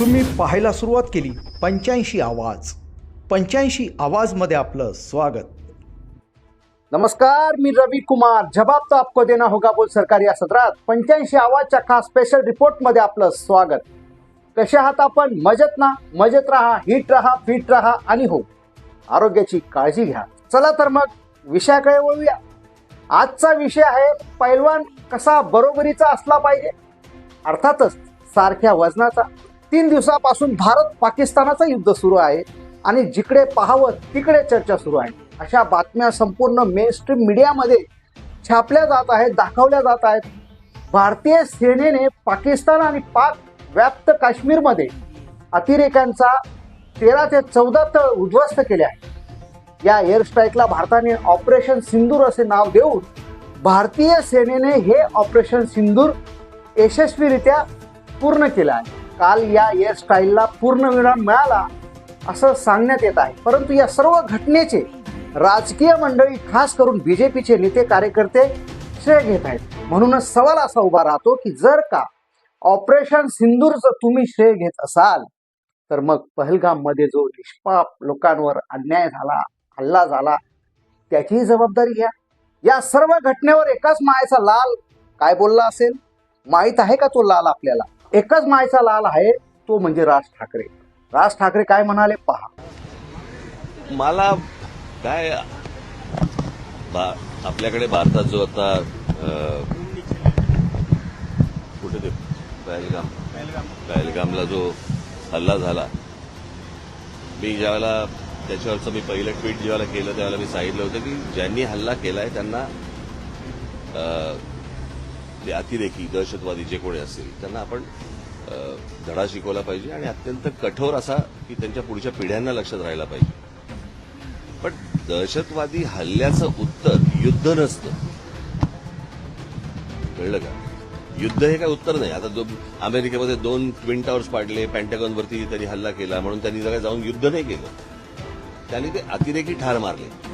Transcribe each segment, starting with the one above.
तुम्ही पाहायला सुरुवात केली. पंच्याऐंशी आवाज. पंच्याऐंशी आवाजमध्ये आपलं स्वागत. नमस्कार मी रवी कुमार. जबाब तो आपको देना होगा बोल सरकारी या सत्रात पंच्याऐंशी आवाजच्या खास स्पेशल रिपोर्टमध्ये आपलं स्वागत. कसे आहात आपण? मजेत ना? मजेत राहा हिट राहा फिट राहा आणि हो. आरोग्याची काळजी घ्या. चला तर मग विषयाकडे वळूया. आजचा विषय आहे पैलवान कसा बरोबरीचा असला पाहिजे? अर्थातच सारख्या वजनाचा. तीन दिवसापासून भारत पाकिस्तानाचं युद्ध सुरू आहे आणि जिकडे पाहावं तिकडे चर्चा सुरू आहे. अशा बातम्या संपूर्ण मेन स्ट्रीम मीडियामध्ये छापल्या जात आहेत दाखवल्या जात आहेत. भारतीय सेनेने पाकिस्तान आणि पाक व्याप्त काश्मीरमध्ये अतिरेक्यांचा तेरा ते चौदा तळ उद्ध्वस्त केले आहे या एअर स्ट्राईकला भारताने ऑपरेशन सिंदूर असे नाव देऊन भारतीय सेनेने हे ऑपरेशन सिंदूर यशस्वीरित्या पूर्ण केलं आहे. काल या एअर पूर्णविराम मिळाला असं सांगण्यात येत आहे. परंतु या सर्व घटनेचे राजकीय मंडळी खास करून बीजेपीचे नेते कार्यकर्ते श्रेय घेत आहेत. म्हणूनच सवाल असा उभा राहतो की जर का ऑपरेशन सिंदूरचं तुम्ही श्रेय घेत असाल तर मग पहलगाममध्ये जो निष्पाप लोकांवर अन्याय झाला हल्ला झाला त्याचीही जबाबदारी घ्या. या सर्व घटनेवर एकाच मायाचा लाल काय बोलला असेल? माहीत आहे का तो लाल आपल्याला? एकच मायचा लाल आहे तो म्हणजे राज ठाकरे. राज ठाकरे काय म्हणाले पहा. मला काय बा आपल्याकडे भारतात जो आता कुठे ते पहलगाम पहलगामला जो हल्ला झाला मी ज्यावेळेला त्याच्यावरचं मी पहिलं ट्विट ज्यावेळेला केलं त्यावेळेला मी सांगितलं होतं की ज्यांनी हल्ला केलाय त्यांना अ, अतिरेकी दहशतवादी जे कोणी असतील त्यांना आपण धडा शिकवला पाहिजे आणि अत्यंत कठोर असा की त्यांच्या पुढच्या पिढ्यांना लक्षात राहायला पाहिजे. पण दहशतवादी हल्ल्याचं उत्तर युद्ध नसतं. कळलं का? युद्ध हे काय उत्तर नाही. आता जो अमेरिकेमध्ये दोन ट्विन टावर्स पाडले पॅन्टॅगॉनवरती त्यांनी हल्ला केला म्हणून त्यांनी जरा जाऊन युद्ध नाही केलं. त्यांनी ते अतिरेकी ठार मारले.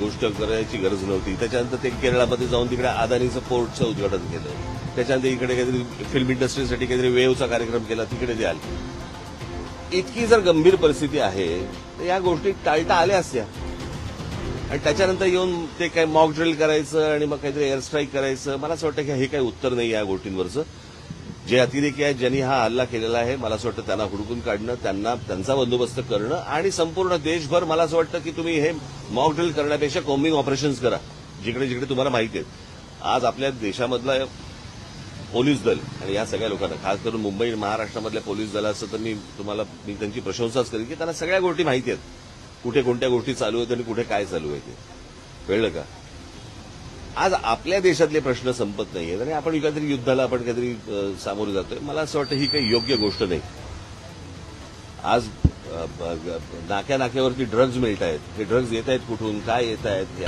गोष्ट करायची गरज नव्हती. त्याच्यानंतर ते केरळामध्ये जाऊन तिकडे अदानीचं पोर्टचं उद्घाटन केलं. त्याच्यानंतर इकडे काहीतरी फिल्म इंडस्ट्रीसाठी काहीतरी वेवचा कार्यक्रम केला तिकडे द्याल इतकी जर गंभीर परिस्थिती आहे तर या गोष्टी टाळता आल्या असत्या. आणि त्याच्यानंतर येऊन ते काय मॉक ड्रिल करायचं आणि मग काहीतरी एअर स्ट्राईक करायचं मला असं वाटतं की हे काही उत्तर नाही या गोष्टींवरचं. जे अतिरेकी आहेत ज्यांनी हा हल्ला केलेला आहे. मला असं वाटतं त्यांना हुडकून काढणं त्यांना त्यांचा बंदोबस्त करणं आणि संपूर्ण देशभर मला असं वाटतं की तुम्ही हे मॉक ड्रिल करण्यापेक्षा कॉम्बिंग ऑपरेशन्स करा. जिकडे जिकडे तुम्हाला माहिती आहेत. आज आपल्या देशामधला पोलीस दल आणि या सगळ्या लोकांना खास करून मुंबई महाराष्ट्रामधल्या पोलीस दलाचं तर मी तुम्हाला मी त्यांची प्रशंसाच करेन की त्यांना सगळ्या गोष्टी माहिती आहेत. कुठे कोणत्या गोष्टी चालू आहेत आणि कुठे काय चालू आहे ते. कळलं का? आज आपल्या देशातले प्रश्न संपत नाहीयेत आणि आपण काहीतरी युद्धाला आपण काहीतरी अ, सामोरे जातोय. मला असं वाटतं ही काही योग्य गोष्ट नाही. आज नाक्या नाक्यावरती ड्रग्ज मिळत आहेत हे ड्रग्ज येत आहेत कुठून? काय येत आहेत